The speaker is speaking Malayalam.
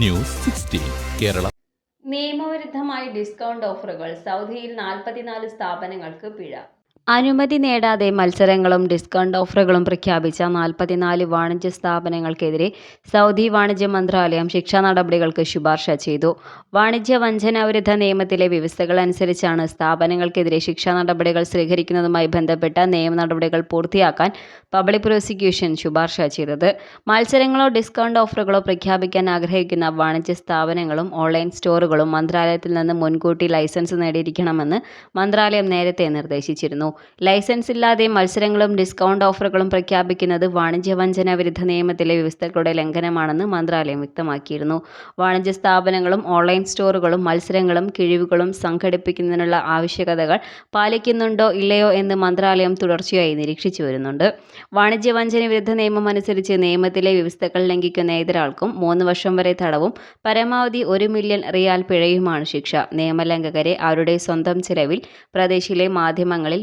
News sixteen Kerala. നിയമവിരുദ്ധമായി ഡിസ്കൗണ്ട് ഓഫറുകൾ സൗദിയിൽ നാൽപ്പത്തിനാല് സ്ഥാപനങ്ങൾക്ക് പിഴ. അനുമതി നേടാതെ മത്സരങ്ങളും ഡിസ്കൗണ്ട് ഓഫറുകളും പ്രഖ്യാപിച്ച നാൽപ്പത്തിനാല് വാണിജ്യ സ്ഥാപനങ്ങൾക്കെതിരെ സൗദി വാണിജ്യ മന്ത്രാലയം ശിക്ഷാ നടപടികൾക്ക് ശുപാർശ ചെയ്തു. വാണിജ്യ വഞ്ചന വിരുദ്ധ നിയമത്തിലെ വ്യവസ്ഥകൾ അനുസരിച്ചാണ് സ്ഥാപനങ്ങൾക്കെതിരെ ശിക്ഷാ നടപടികൾ സ്വീകരിക്കുന്നതുമായി ബന്ധപ്പെട്ട നിയമ നടപടികൾ പൂർത്തിയാക്കാൻ പബ്ലിക് പ്രോസിക്യൂഷൻ ശുപാർശ ചെയ്തത്. മത്സരങ്ങളോ ഡിസ്കൗണ്ട് ഓഫറുകളോ പ്രഖ്യാപിക്കാൻ ആഗ്രഹിക്കുന്ന വാണിജ്യ സ്ഥാപനങ്ങളും ഓൺലൈൻ സ്റ്റോറുകളും മന്ത്രാലയത്തിൽ നിന്ന് മുൻകൂട്ടി ലൈസൻസ് നേടിയിരിക്കണമെന്ന് മന്ത്രാലയം നേരത്തെ നിർദ്ദേശിച്ചിരുന്നു. ലൈസൻസ് ഇല്ലാതെ മത്സരങ്ങളും ഡിസ്കൗണ്ട് ഓഫറുകളും പ്രഖ്യാപിക്കുന്നത് വാണിജ്യ വഞ്ചന വിരുദ്ധ നിയമത്തിലെ വ്യവസ്ഥകളുടെ ലംഘനമാണെന്ന് മന്ത്രാലയം വ്യക്തമാക്കിയിരുന്നു. വാണിജ്യ സ്ഥാപനങ്ങളും ഓൺലൈൻ സ്റ്റോറുകളും മത്സരങ്ങളും കിഴിവുകളും സംഘടിപ്പിക്കുന്നതിനുള്ള ആവശ്യകതകൾ പാലിക്കുന്നുണ്ടോ ഇല്ലയോ എന്ന് മന്ത്രാലയം തുടർച്ചയായി നിരീക്ഷിച്ചു വരുന്നുണ്ട്. വാണിജ്യ വഞ്ചന വിരുദ്ധ നിയമം അനുസരിച്ച് നിയമത്തിലെ വ്യവസ്ഥകൾ ലംഘിക്കുന്ന ഏതൊരാൾക്കും മൂന്ന് വർഷം വരെ തടവും പരമാവധി ഒരു മില്യൺ റിയാൽ പിഴയുമാണ് ശിക്ഷ. നിയമലംഘകരെ അവരുടെ സ്വന്തം ചെലവിൽ പ്രദേശിലെ മാധ്യമങ്ങളിൽ